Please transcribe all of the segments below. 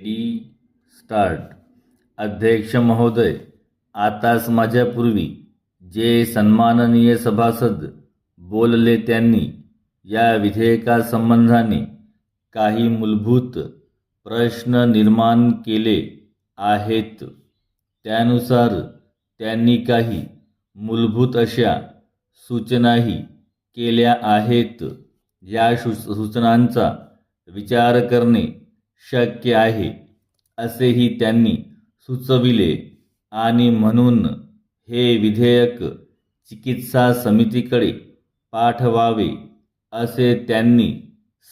D start अध्यक्ष महोदय आताच माझ्यापूर्वी जे सन्माननीय सभासद बोलले त्यांनी या विधेयकासंबंधाने काही मूलभूत प्रश्न निर्माण केले आहेत. त्यानुसार त्यांनी काही मूलभूत अशा सूचनाही केल्या आहेत. या सूचनांचा विचार करणे शक्य आहे असेही त्यांनी सुचविले. आणि म्हणून हे विधेयक चिकित्सा समितीकडे पाठवावे असे त्यांनी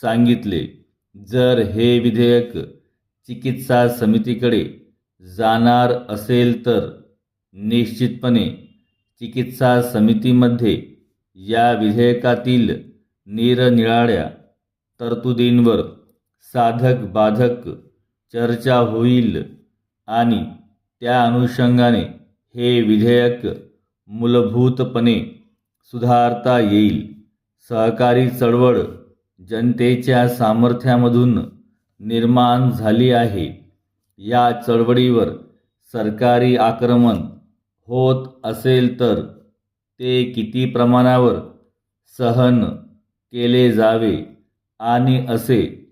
सांगितले. जर हे विधेयक चिकित्सा समितीकडे जाणार असेल तर निश्चितपणे चिकित्सा समितीमध्ये या विधेयकातील निरनिराळ्या तरतुदींवर साधक बाधक चर्चा होईल आणि त्या अनुषंगाने हे विधेयक मूलभूतपणे सुधारता येईल. सहकारी चळवळ जनतेच्या सामर्थ्यामधून निर्माण झाली आहे. या चळवळीवर सरकारी आक्रमण होत असेल तर ते किती प्रमाणावर सहन केले जावे आणि असे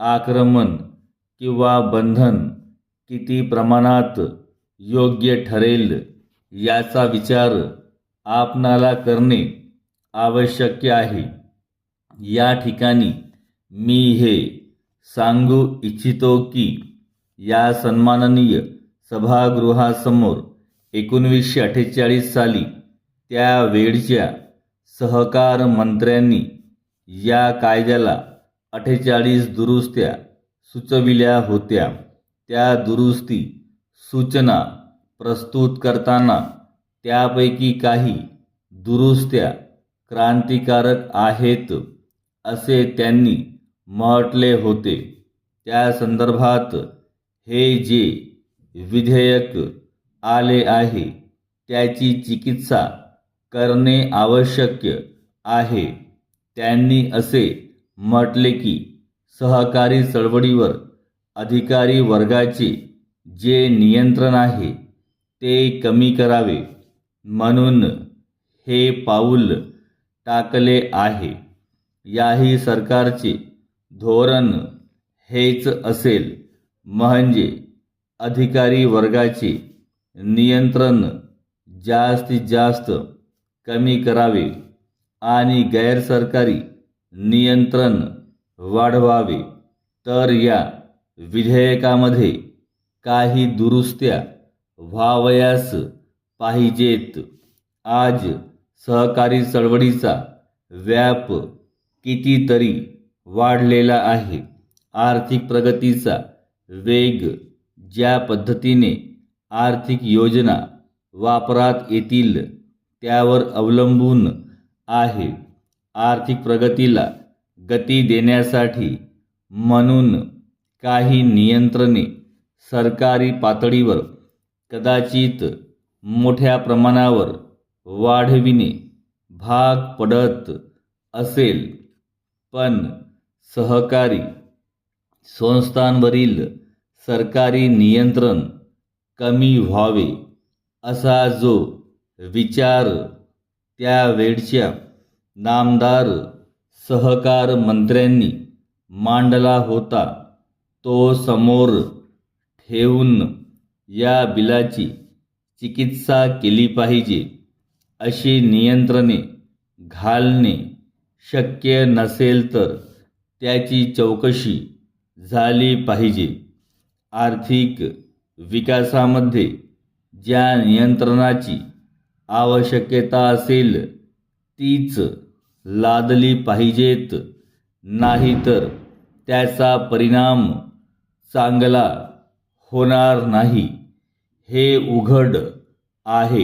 आक्रमण किंवा बंधन किती प्रमाणात योग्य ठरेल याचा विचार आपणाला करणे आवश्यक आहे. या ठिकाणी मी हे सांगू इच्छितो की या सन्माननीय सभागृहासमोर एकोणवीसशे अठ्ठेचाळीस साली त्यावेळच्या सहकार मंत्र्यांनी या कायद्याला अठ्ठेचाळीस दुरुस्त्या सुचविल्या होत्या. त्या दुरुस्ती सूचना प्रस्तुत करताना त्यापैकी काही दुरुस्त्या क्रांतिकारक आहेत असे त्यांनी म्हटले होते. त्या संदर्भात हे जे विधेयक आले आहे त्याची चिकित्सा करणे आवश्यक आहे. त्यांनी असे म्हटले की सहकारी चळवळीवर अधिकारी वर्गाचे जे नियंत्रण आहे ते कमी करावे. म्हणून हे पाऊल टाकले आहे. याही सरकारचे धोरण हेच असेल. म्हणजे अधिकारी वर्गाचे नियंत्रण जास्तीत जास्त कमी करावे आणि गैरसरकारी नियंत्रण वाढवावे. तर या विधेयकामध्ये काही दुरुस्त्या व्हावयास पाहिजेत. आज सहकारी चळवळीचा व्याप कितीतरी वाढलेला आहे. आर्थिक प्रगतीचा वेग ज्या पद्धतीने आर्थिक योजना वापरात येतील त्यावर अवलंबून आहे. आर्थिक प्रगतीला गती देण्यासाठी म्हणून काही नियंत्रणे सरकारी पातळीवर कदाचित मोठ्या प्रमाणावर वाढविणे भाग पडत असेल. पण सहकारी संस्थांवरील सरकारी नियंत्रण कमी व्हावे असा जो विचार त्यावेळच्या नामदार सहकार मंत्र्यांनी मांडला होता. तो समोर ठेवून या बिलाची चिकित्सा केली पाहिजे अशी नियंत्रणे घालणे शक्य नसेल तर त्याची चौकशी झाली पाहिजे. आर्थिक विकासामध्ये ज्या नियंत्रणाची आवश्यकता असेल तीच लादली पाहिजेत. नाहीतर त्याचा परिणाम चांगला होणार नाही. हे उघड आहे.